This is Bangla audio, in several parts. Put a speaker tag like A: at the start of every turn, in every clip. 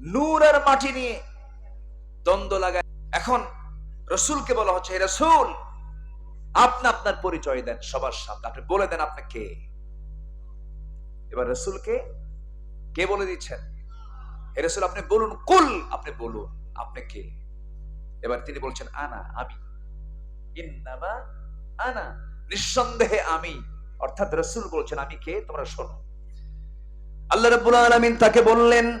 A: নূর আর মাটি নিয়ে দ্বন্দ্ব লাগায়। এখন রসুলকে বলা হচ্ছে, "হে রসুল, আপনি আপনার পরিচয় দেন সবার সামনে। আপনি বলে দেন আপনি কে এবার রসুলকে কে বলে দিচ্ছেন? হে রসুল, আপনি বলুন, কুল আপনি বলুন আপনি কে এবার তিনি বলছেন, আনা, আমি। ইন্নামা আনা, নিঃসন্দেহে আমি। অর্থাৎ রসুল বলছেন, আমি কে? তোমরা শোনো। আল্লাহ রাব্বুল আলামিন তাকে বললেন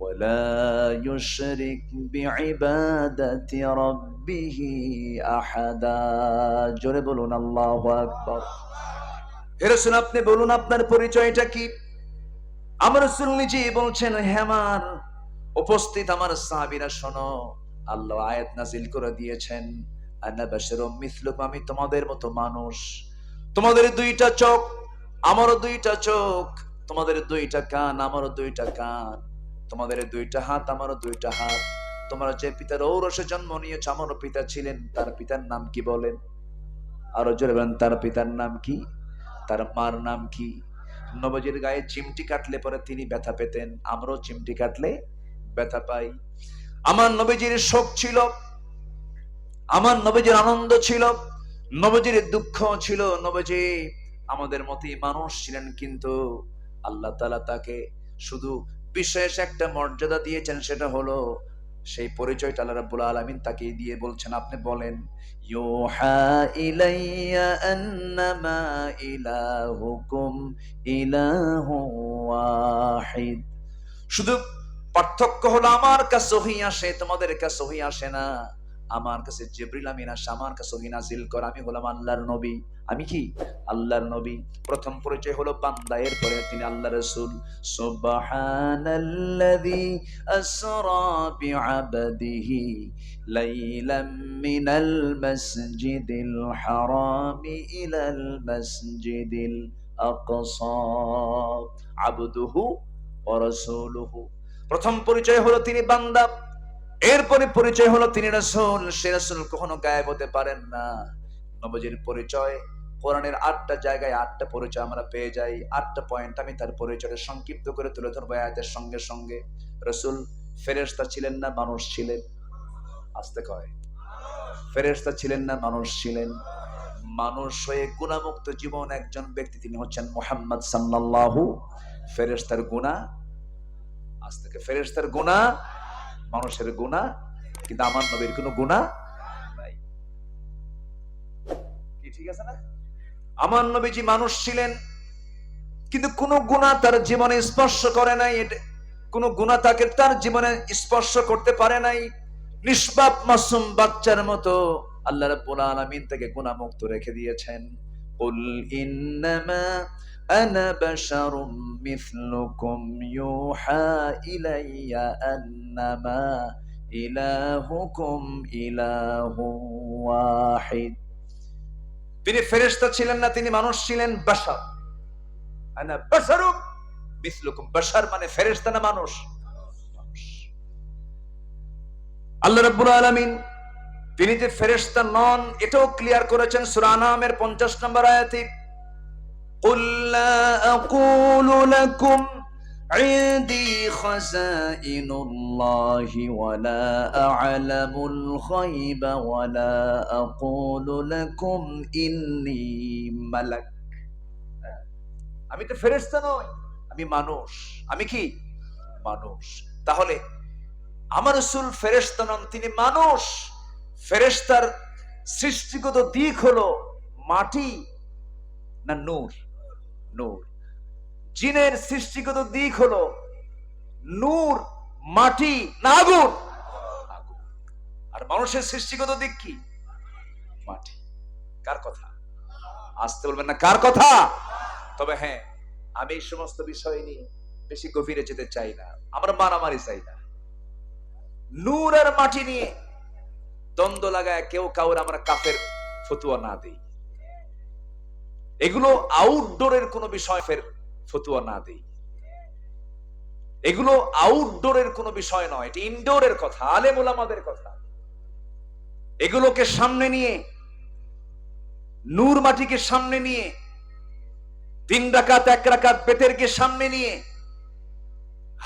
A: ولا يشرك بعبادة ربه أحدا জোরে বলুন আল্লাহু আকবার হে রাসূল আপনি বলুন আপনার পরিচয়টা কি আমার রাসূল নিজেই বলছেন হে আমার উপস্থিত আমার সাহাবীরা শোনো আল্লাহ আয়াত নাজিল করে দিয়েছেন আনা বাশারুম মিসলুকুম আমি তোমাদের মতো মানুষ তোমাদের দুইটা চোখ আমারও দুইটা চোখ তোমাদের দুইটা কান আমারও দুইটা কান তোমাদের দুইটা হাত, আমারও দুইটা হাত। তোমরা যে পিতার ঔরসে জন্ম নিয়েছ, আমারও পিতা ছিলেন। তার পিতার নাম কি বলেন? আরও জোরে বলেন, তার পিতার নাম কি? তার মার নাম কি? নবজির গায়ে চিমটি কাটলে পরে তিনি ব্যথা পেতেন। আমরাও চিমটি কাটলে ব্যথা পাই। আমার নবীজির শোক ছিল, আমার নবীজির আনন্দ ছিল, নবজির দুঃখ ছিল। নবজি আমাদের মতোই মানুষ ছিলেন, কিন্তু আল্লাহ তালা তাকে শুধু বিশেষ একটা মর্যাদা দিয়েছেন সেটা হলো, সেই পরিচয় আল্লাহ রাব্বুল আলামিন তাকে দিয়ে বলছেন, আপনি বলেন, ইউহা ইলাইয়া আন্নামা ইলাহুকুম ইলাহু ওয়াহিদ। শুধু পার্থক্য হলো আমার কাছে সহি আসে, তোমাদের কাছে সহি আসে না। আমার কাছে জিবরিল আমিন আসে, আমার কাছে ওহি নাজিল করে, আমি হলাম আল্লাহর নবী। আমি কি? আল্লাহর নবী। প্রথম পরিচয় হলো বান্দা, এরপরে তিনি আল্লাহ রসুল। সুবহানাল্লাযী আসরা বিআবদিহি লাইলাম মিনাল মাসজিদিল হারামি ইলাল মাসজিদিল আকসা। আবদুহু ওয়া রাসূলুহু। প্রথম পরিচয় হলো তিনি বান্দা। এরপরে পরিচয় হলো তিনি রাসূল, সে রাসূল কখনো গায়েব হতে পারেন না। নবজির পরিচয়, কোরআনের আটটা জায়গায় আটটা পরিচয় আমরা পেয়ে যাই। আটটা পয়েন্ট আমি তার পরিচয়টা সংক্ষিপ্ত করে তুলে ধরবো আয়াতের সঙ্গে সঙ্গে। রসুল, ফেরেশতা ছিলেন না, মানুষ ছিলেন। আসতে কয় ফেরেশতা ছিলেন না, মানুষ ছিলেন। মানুষ হয়ে গুণামুক্ত জীবন একজন ব্যক্তি তিনি হচ্ছেন মোহাম্মদ সাল্লাল্লাহু ফেরেশতার গুণা। আজ থেকে ফেরেশতার গুণা মানুষের গুণা কিন্তু আমার নবীর কোনো গুণা নাই কি ঠিক আছে না আমার নবীজি মানুষ ছিলেন কিন্তু কোনো গুণা তার জীবনে স্পর্শ করে নাই এটা কোনো গুণা তাকে তার জীবনে স্পর্শ করতে পারে নাই নিষ্পাপ মাসুম বাচ্চার মতো আল্লাহ রাব্বুল আলামিন তাকে গুণামুক্ত রেখে দিয়েছেন قل إنما أنا بشر مثلكم يوحى إلي أنما إلهكم إله واحد তিনি ফেরেশতা ছিলেন না তিনি মানুষ ছিলেন বাশার আনা বাশারুম মিসলুকুম বাশার মানে ফেরেশতা না মানুষ মানুষ। আল্লাহ রাব্বুল আলামিন তিনি যে ফেরেশতা নন এটাও ক্লিয়ার করেছেন সূরা আনামের 50 নম্বর আয়াতে قل لا أقول لكم عندي خزائن الله ولا أعلم الغيب ولا أقول لكم إني ملك আমি তো ফেরেশতা নই আমি মানুষ আমি কি মানুষ তাহলে আমার রসুল ফেরেশতা নন তিনি মানুষ ফেরেশতার সৃষ্টিগত দিক হলো মাটি না নূর নূর। জিনের সৃষ্টিগত দিক হলো নূর, মাটি না আগুন। আর মানুষের সৃষ্টিগত দিক কি? মাটি। কার কথা? আসতে বলবেন না, কার কথা? তবে হ্যাঁ আমি এই সমস্ত বিষয় নিয়ে বেশি গভীরে যেতে চাই না। আমরা মারামারি চাই না। নূর আর মাটি নিয়ে দ্বন্দ্ব লাগায় কেউ কাউর আমরা কাফের
B: ফতুয়া না দেই। এগুলো আউটডোরের কোনো বিষয় ফের ফতুয়া না দেই। এগুলো আউটডোরের কোনো বিষয় নয়, এটা ইনডোরের কথা, আলেম ওলামাদের কথা। এগুলোকে সামনে নিয়ে, নূর মাটিকে সামনে নিয়ে তিন রাকাত, এক রাকাত বেতেরকে সামনে নিয়ে,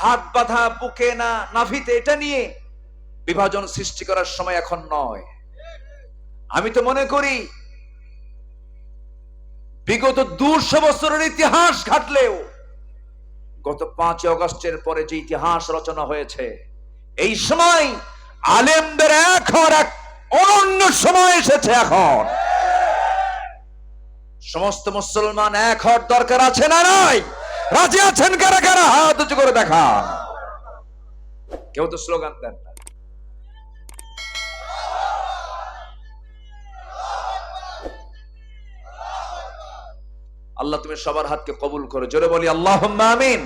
B: হাত বাঁধা, বুকে না, নাভিতে এটা নিয়ে বিভাজন সৃষ্টি করার সময় এখন নয়। আমি তো মনে করি বিগত দুশো বছরের ইতিহাস ঘাটলেও গত পাঁচ অগস্টের পরে যে ইতিহাস রচনা হয়েছে, এই সময় আলেমদের এখন এক অনন্য সময় এসেছে এখন। সমস্ত মুসলমান এক হওয়ার দরকার আছে না নাই? রাজি আছেন কারা কারা? হাত উঁচু করে দেখান। কেউ তো স্লোগান দেন না। আল্লাহ তুমি সবার হাতকে কবুল করো। জোরে বলি আল্লাহ আমিন।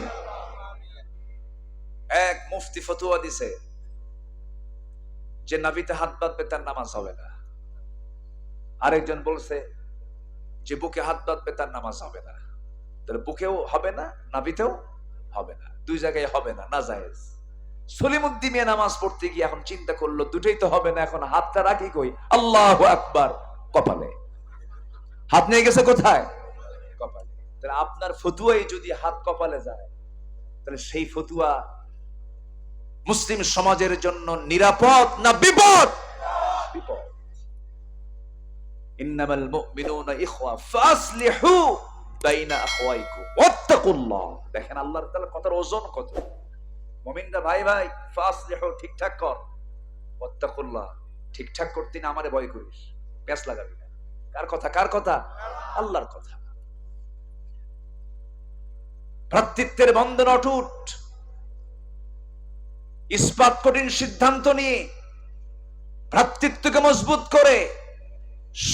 B: এক মুফতি ফতুয়া দিছে যে নাবিতে হাত বাঁধবে তার নামাজ হবে না। আরেকজন বলছে যে বুকে হাত বাঁধবে তার নামাজ হবে না। তাহলে বুকেও হবে না নাবিতেও হবে না। দুই জায়গায় হবে না না জায়েজ। সলিমুদ্দিন মিয়া নামাজ পড়তে গিয়ে এখন চিন্তা করল, দুটোই তো হবে না, এখন হাতটা রাখি কই? আল্লাহ আকবার, কপালে। হাত নিয়ে গেছে কোথায়? তাহলে আপনার ফতুয়াই যদি হাত কপালে যায়, তাহলে সেই ফতুয়া মুসলিম সমাজের জন্য নিরাপদ না বিপদ? দেখেন আল্লাহর তাআলা কথার ওজন কত। মুমিনরা, ভাই ভাই, ফাসলিহু, ঠিকঠাক কর। ওয়াত্তাকুল্লাহ। ঠিকঠাক করতে না আমারে ভয় করিস। প্যাস লাগাবি না। কার কথা? কার কথা? আল্লাহর কথা। ভ্রাতৃত্বের বন্ধন অটুট। ইস্পাত কঠিন সিদ্ধান্ত নিয়ে ভ্রাতৃত্বকে মজবুত করে,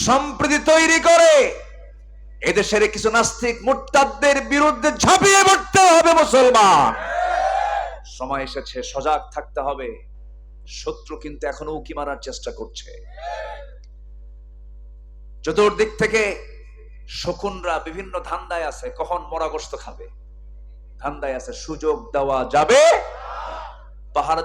B: সম্প্রীতি তৈরি করে, এদেশের কিছু নাস্তিক মুরতাদদের বিরুদ্ধে ঝাঁপিয়ে পড়তে হবে মুসলমান। সময় এসেছে, সজাগ থাকতে হবে। শত্রু কিন্তু এখনও উকি মারার চেষ্টা করছে। চতুর্দিক থেকে শকুনরা বিভিন্ন ধান্দায় আছে, কখন মরাগস্ত খাবে? ধান্দায় আছে সুযোগ দেওয়া যাবে। পাহাড়